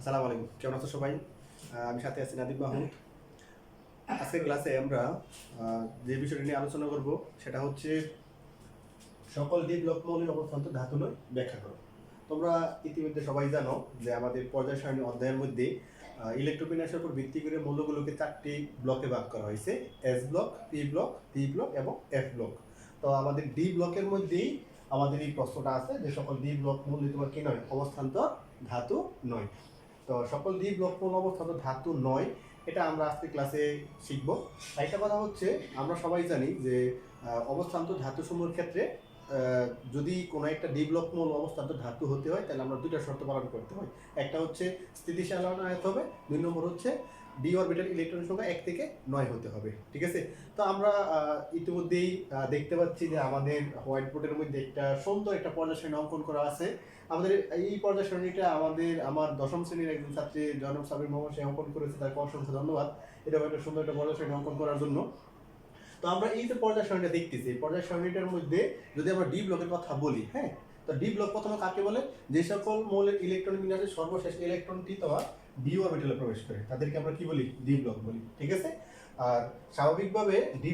আসসালামু আলাইকুম। কেমন আছো সবাই? আমি সাথে আছি নাদিম মাহমুদ। আজকের ক্লাসে আমরা যে বিষয়টি নিয়ে আলোচনা করব, সেটা হচ্ছে সকল দ্বীপ মৌলিক অবস্থান্ত ধাতু নয়, ব্যাখ্যা করো। তোমরা ইতিমধ্যে সবাই জানো যে আমাদের পর্যায় সারণী অধ্যায়ের মধ্যে ইলেকট্রোবিন্যাসের উপর ভিত্তি করে মৌলগুলোকে চারটি ব্লকে ভাগ করা হয়েছে S block P block T block এবং এফ ব্লক তো আমাদের ডি ব্লকের মধ্যেই আমাদের এই প্রশ্নটা আছে যে সকল ডি ব্লক মূল তোমার কি নয়, অবস্থান্তর ধাতু নয়। তো সকল দ্বীপ লক্ষণ অবস্থা তো ধাতু নয়, এটা আমরা আজকে ক্লাসে শিখব। একটা কথা হচ্ছে, আমরা সবাই জানি যে অবস্থান অবস্থান্ত ধাতু সমূহের ক্ষেত্রে যদি কোনো একটা ডিব্লকমূল অবস্থান্ত ধাতু হতে হয়, তাহলে আমরা দুইটা শর্ত পালন করতে হয়। একটা হচ্ছে স্থিতিশীল আয়ত হবে, দুই নম্বর হচ্ছে ডি অরবিটাল ইলেকট্রন সংখ্যা এক থেকে নয় হতে হবে, ঠিক আছে? তো আমরা ইতিমধ্যেই দেখতে পাচ্ছি যে আমাদের হোয়াইট বোর্ডের মধ্যে একটা সুন্দর একটা পর্যায় সারণী অঙ্কন করা আছে। আমাদের এই পর্যায় সারণীটা আমাদের, আমার দশম শ্রেণির একজন ছাত্রী জনব সাবির মোহাম্মদ সে অঙ্কন করেছে, তাকে অসংখ্য ধন্যবাদ। এটা একটা সুন্দর একটা পর্যায় সারণী অঙ্কন করার জন্য। তো আমরা এই যে পর্যায় সারণীটা দেখতেছি পর্যায় সারণীটার মধ্যে যদি আমরা ডি ব্লকের কথা বলি হ্যাঁ? তো ডি ব্লক প্রথমে কাকে বলে? যে সকল মৌলের ইলেকট্রন বিন্যাসে সর্বশেষ ইলেকট্রনটি তোমার ডি অরবিটালে প্রবেশ করে। তাদেরকে আমরা কি বলি? ডি ব্লক বলি, ঠিক আছে? আর স্বাভাবিকভাবে ডি